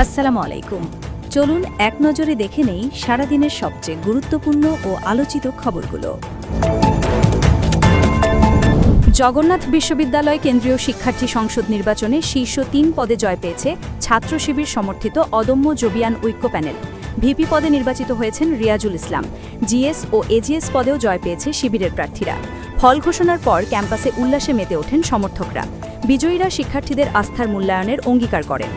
আসসালামু আলাইকুম চলুন এক নজরে দেখে নেই সারাদিনের সবচেয়ে গুরুত্বপূর্ণ ও আলোচিত খবরগুলো। জগন্নাথ বিশ্ববিদ্যালয় কেন্দ্রীয় শিক্ষার্থী সংসদ নির্বাচনে শীর্ষ তিন পদে জয় পেয়েছে ছাত্র শিবির সমর্থিত অদম্য জবিয়ান ঐক্য প্যানেল। ভিপি পদে নির্বাচিত হয়েছেন রিয়াজুল ইসলাম। জিএস ও এজিএস পদেও জয় পেয়েছে শিবিরের প্রার্থীরা। ফল ঘোষণার পর ক্যাম্পাসে উল্লাসে মেতে ওঠেন সমর্থকরা। বিজয়ীরা শিক্ষার্থীদের আস্থার মূল্যায়নের অঙ্গীকার করেন।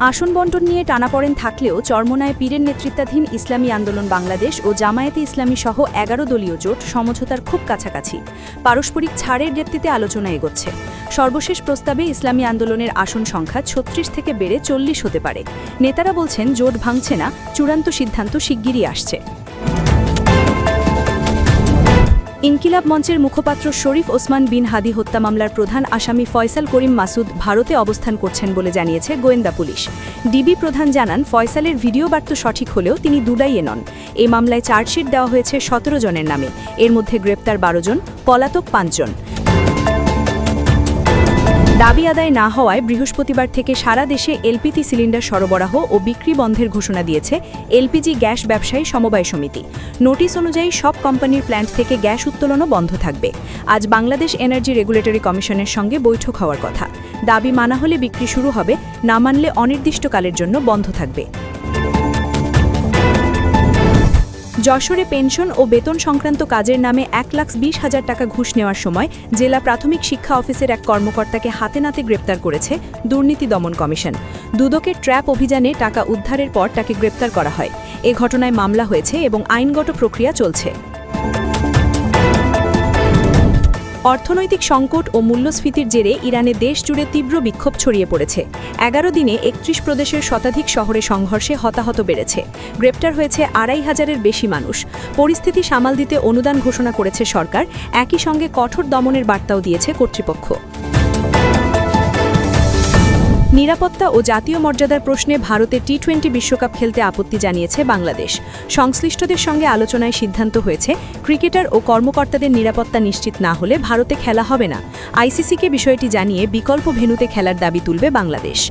আসন বন্টন নিয়ে টানাপড়েন থাকলেও চরমনায় পীরের নেতৃত্বাধীন ইসলামী আন্দোলন বাংলাদেশ ও জামায়াতে ইসলামী সহ এগারো দলীয় জোট সমঝোতার খুব কাছাকাছি। পারস্পরিক ছাড়ের ভিত্তিতে আলোচনা এগোচ্ছে। সর্বশেষ প্রস্তাবে ইসলামী আন্দোলনের আসন সংখ্যা ছত্রিশ থেকে বেড়ে চল্লিশ হতে পারে। নেতারা বলছেন, জোট ভাঙছে না, চূড়ান্ত সিদ্ধান্ত শিগগিরই আসছে। ইনকিলাব মঞ্চের মুখপাত্র শরীফ ওসমান বিন হাদি হত্যা মামলার প্রধান আসামি ফয়সাল করিম মাসুদ ভারতে অবস্থান করছেন বলে জানিয়েছে গোয়েন্দা পুলিশ। ডিবি প্রধান জানান, ফয়সালের ভিডিও বার্তা সঠিক হলেও তিনি দুডাইয়ে নন। এই মামলায় চার্জশিট দেওয়া হয়েছে সতেরো জনের নামে। এর মধ্যে গ্রেপ্তার বারো জন, পলাতক পাঁচজন দাবি আদায় না হওয়ায় বৃহস্পতিবার থেকে সারা দেশে এলপিজি সিলিন্ডার সরবরাহ ও বিক্রি বন্ধের ঘোষণা দিয়েছে এলপিজি গ্যাস ব্যবসায়ী সমবায় সমিতি। নোটিশ অনুযায়ী সব কোম্পানির প্ল্যান্ট থেকে গ্যাস উত্তোলনও বন্ধ থাকবে। আজ বাংলাদেশ এনার্জি রেগুলেটরি কমিশনের সঙ্গে বৈঠক হওয়ার কথা। দাবি মানা হলে বিক্রি শুরু হবে, না মানলে অনির্দিষ্টকালের জন্য বন্ধ থাকবে। যশোরে পেনশন ও বেতন সংক্রান্ত কাজের নামে এক লাখ বিশ হাজার টাকা ঘুষ নেওয়ার সময় জেলা প্রাথমিক শিক্ষা অফিসের এক কর্মকর্তাকে হাতে নাতে গ্রেপ্তার করেছে দুর্নীতি দমন কমিশন। দুদকের ট্র্যাপ অভিযানে টাকা উদ্ধারের পর তাকে গ্রেপ্তার করা হয়। এ ঘটনায় মামলা হয়েছে এবং আইনগত প্রক্রিয়া চলছে। অর্থনৈতিক সংকট ও মূল্যস্ফীতির জেরে ইরানে দেশ জুড়ে তীব্র বিক্ষোভ ছড়িয়ে পড়েছে। এগারো দিনে একত্রিশ প্রদেশের শতাধিক শহরে সংঘর্ষে হতাহত বেড়েছে। গ্রেপ্তার হয়েছে আড়াই হাজারের বেশি মানুষ। পরিস্থিতি সামাল দিতে অনুদান ঘোষণা করেছে সরকার। একই সঙ্গে কঠোর দমনের বার্তাও দিয়েছে কর্তৃপক্ষ। নিরাপত্তা ও জাতীয় মর্যাদার প্রশ্নে ভারতে টি টোয়েন্টি বিশ্বকাপ খেলতে আপত্তি জানিয়েছে বাংলাদেশ। সংশ্লিষ্টদের সঙ্গে আলোচনায় সিদ্ধান্ত হয়েছে, ক্রিকেটার ও কর্মকর্তাদের নিরাপত্তা নিশ্চিত না হলে ভারতে খেলা হবে না। আইসিসিকে বিষয়টি জানিয়ে বিকল্প ভেনুতে খেলার দাবি তুলবে বাংলাদেশ।